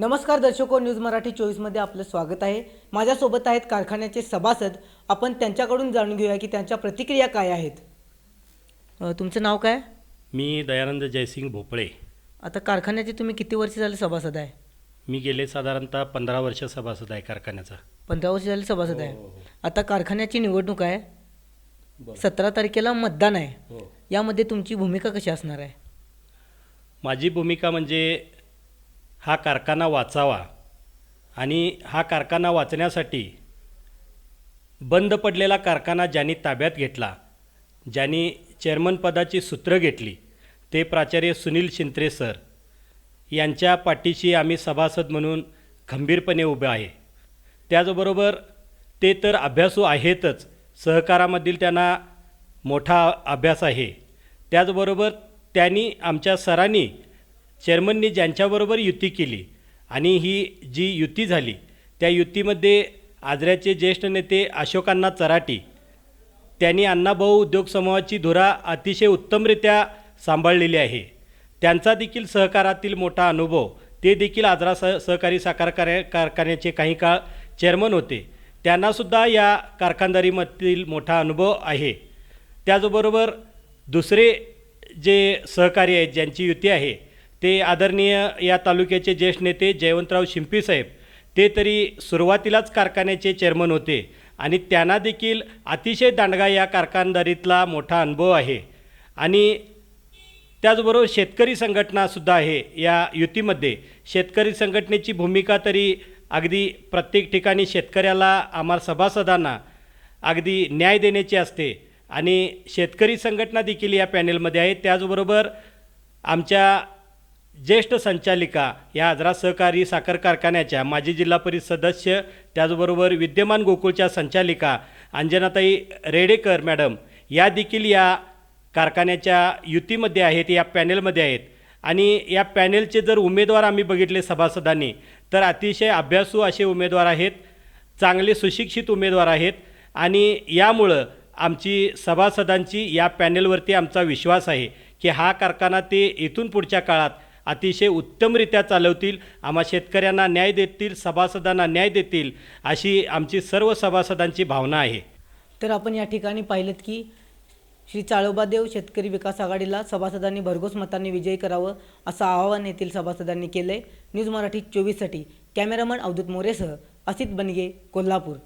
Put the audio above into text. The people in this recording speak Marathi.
नमस्कार दर्शको न्यूज मराठी चोवीसमध्ये आपलं स्वागत आहे. माझ्यासोबत आहेत कारखान्याचे सभासद. आपण त्यांच्याकडून जाणून घेऊया की त्यांच्या प्रतिक्रिया काय आहेत. अ, तुमचं नाव काय? मी दयानंद जयसिंग भोपळे. आता कारखान्याचे तुम्ही किती वर्ष झाले सभासद आहे? मी गेले साधारणतः पंधरा वर्ष सभासद आहे कारखान्याचा. पंधरा वर्ष झाले सभासद आहे. हो, आता कारखान्याची निवडणूक आहे. सतरा तारखेला मतदान आहे. हो. यामध्ये तुमची भूमिका कशी असणार आहे? माझी भूमिका म्हणजे हा कारखाना वाचावा आणि हा कारखाना वाचण्यासाठी बंद पडलेला कारखाना ज्यांनी ताब्यात घेतला ज्यांनी चेअरमनपदाची सूत्र घेतली ते प्राचार्य सुनील शिंत्रे सर. यांच्या पाठीशी आम्ही सभासद म्हणून खंबीरपणे उभे आहे. त्याचबरोबर ते तर अभ्यासू आहेतच सहकारामधील त्यांना मोठा अभ्यास आहे. त्याचबरोबर त्यांनी आमच्या सरांनी चेअरमननी ज्यांच्याबरोबर युती केली आणि ही जी युती झाली त्या युतीमध्ये आजऱ्याचे ज्येष्ठ नेते अशोकांना चराटी त्यांनी अण्णाभाऊ उद्योग समूहाची धुरा अतिशय उत्तमरित्या सांभाळलेली आहे. त्यांचा देखील सहकारातील मोठा अनुभव ते देखील आजरा सह सहकारी साखर कार्य कारखान्याचे काही काळ चेअरमन होते. त्यांनासुद्धा या कारखानदारीमधील मोठा अनुभव आहे. त्याचबरोबर दुसरे जे सहकारी आहेत ज्यांची युती आहे ते आदरणीय या तालुक्याचे ज्येष्ठ नेते जयवंतराव शिंपी साहेब. ते तरी सुरुवातीलाच कारखान्याचे चेअरमन होते आणि त्यांना देखील अतिशय दांडगा या कारखानदारीतला मोठा अनुभव आहे. आणि त्याचबरोबर शेतकरी संघटनासुद्धा आहे या युतीमध्ये. शेतकरी संघटनेची भूमिका तरी अगदी प्रत्येक ठिकाणी शेतकऱ्याला आम्हाला सभासदांना अगदी न्याय देण्याची असते. आणि शेतकरी संघटना देखील या पॅनेलमध्ये आहे. त्याचबरोबर आमच्या ज्येष्ठ संचालिका या आजरा सहकारी साखर कारखान्याच्या माजी जिल्हा परिषद सदस्य त्याचबरोबर विद्यमान गोकुळच्या संचालिका अंजनाताई रेडेकर मॅडम या देखील या कारखान्याच्या युतीमध्ये आहेत या पॅनेलमध्ये आहेत. आणि या पॅनेलचे जर उमेदवार आम्ही बघितले सभासदांनी तर अतिशय अभ्यासू असे उमेदवार आहेत चांगले सुशिक्षित उमेदवार आहेत आणि यामुळं आमची सभासदांची या पॅनेलवरती आमचा विश्वास आहे की हा कारखाना ते इथून पुढच्या काळात अतिशय उत्तमरित्या चालवतील. आम्हा शेतकऱ्यांना न्याय देतील सभासदांना न्याय देतील अशी आमची सर्व सभासदांची भावना आहे. तर आपण या ठिकाणी पाहिलं की श्री चाळोबादेव शेतकरी विकास आघाडीला सभासदांनी भरघोस मतांनी विजयी करावं असं आवाहन येथील सभासदांनी केलं आहे न्यूज मराठी चोवीससाठी कॅमेरामन अवधूत मोरेसह असित बनगे कोल्हापूर.